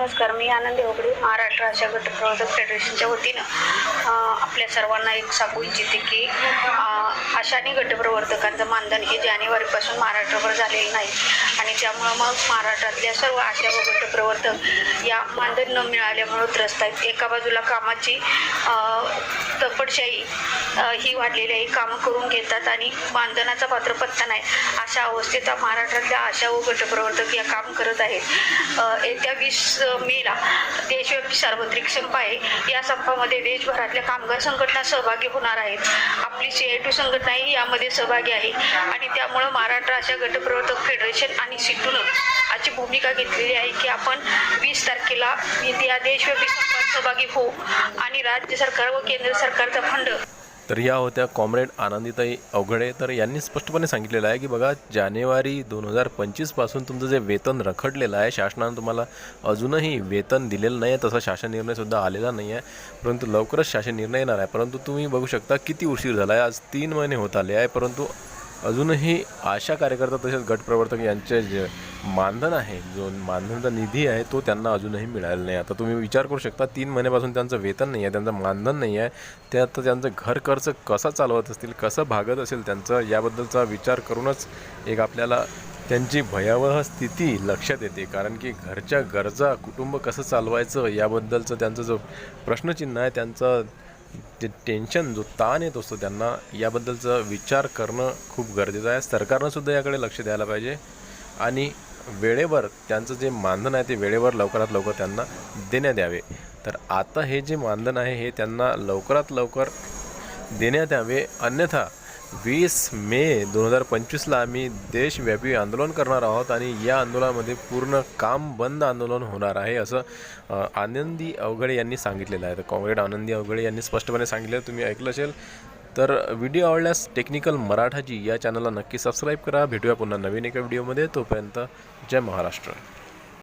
नमस्कार मी आनंद होगडे महाराष्ट्र आशा गट प्रवर्तक फेडरेशनच्या वतीनं आपल्या सर्वांना एक सांगू इच्छिते की अ, आशानी गटप्रवर्तकांचं मानधन हे जानेवारीपासून महाराष्ट्रभर झालेलं नाही. आणि त्यामुळं मग महाराष्ट्रातल्या सर्व आशा वगैरे गटप्रवर्तक या मानधन न मिळाल्यामुळं त्रस्त आहेत. एका बाजूला कामाची तपडशाही ही वाढलेली आहे. कामं करून घेतात आणि मानधनाचा पात्र पत्ता नाही. अशा अवस्थेत महाराष्ट्रातल्या आशा व गटप्रवर्तक या काम करत आहेत. येत्या वीस मेला देशव्यापी सार्वत्रिक संप आहे. या संपामध्ये देशभरातल्या कामगार संघटना सहभागी होणार आहेत. आपली सी आय टू संघटनाही यामध्ये सहभागी आहे. आणि त्यामुळं महाराष्ट्र आशा गटप्रवर्तक फेडरेशन आणि सिटूनं अशी भूमिका घेतलेली आहे की आपण वीस तारखेला या देशव्यापी संपात सहभागी होऊ आणि राज्य सरकार व केंद्र सरकारचा फंड. तर या होत्या कॉम्रेड आनंदीताई अवघडे. तर यांनी स्पष्टपणे सांगितलेलं आहे की बघा जानेवारी दोन हजार पंचवीसपासून तुमचं जे वेतन रखडलेलं आहे शासनानं तुम्हाला अजूनही वेतन दिलेलं नाही आहे तसा शासन निर्णयसुद्धा आलेला नाही आहे. परंतु लवकरच शासन निर्णय येणार आहे. परंतु तुम्ही बघू शकता किती उशीर झाला आहे. आज तीन महिने होत आले आहे परंतु अजूनही आशा कार्यकर्ता तसेच गटप्रवर्तक यांचे जे मानधन आहे जो मानधनचा निधी आहे तो त्यांना अजूनही मिळालेला नाही. आता तुम्ही विचार करू शकता तीन महिन्यापासून त्यांचं वेतन नाही आहे त्यांचं मानधन नाही आहे. ते आता त्यांचं घर खर्च कसा चालवत असतील कसं भागत असेल त्यांचं याबद्दलचा विचार करूनच एक आपल्याला त्यांची भयावह स्थिती लक्षात येते. कारण की घरच्या गरजा कुटुंब कसं चालवायचं याबद्दलचं त्यांचं जो प्रश्नचिन्ह आहे त्यांचं ते टेन्शन जो ताण येत असतो त्यांना याबद्दलचा विचार करणं खूप गरजेचं आहे. सरकारनं सुद्धा याकडे लक्ष द्यायला पाहिजे. आणि वेळेवर त्यांचं जे मानधन आहे ते वेळेवर लवकरात लवकर त्यांना देण्यात यावे. तर आता हे जे मानधन आहे हे त्यांना लवकरात लवकर देण्यात यावे. अन्यथा वीस मे दोन हजार पंचवीसला आम्ही देशव्यापी आंदोलन करणार आहोत आणि या आंदोलनामध्ये पूर्ण काम बंद आंदोलन होणार आहे असं आनंदी अवघडे यांनी सांगितलेलं आहे. तर कॉम्रेड आनंदी अवघडे यांनी स्पष्टपणे सांगितलं तुम्ही ऐकलं असेल तर व्हिडिओ आवडल्यास टेक्निकल मराठाजी या चॅनलला नक्की सबस्क्राईब करा. भेटूया पुन्हा नवीन एका व्हिडिओमध्ये. तोपर्यंत जय महाराष्ट्र.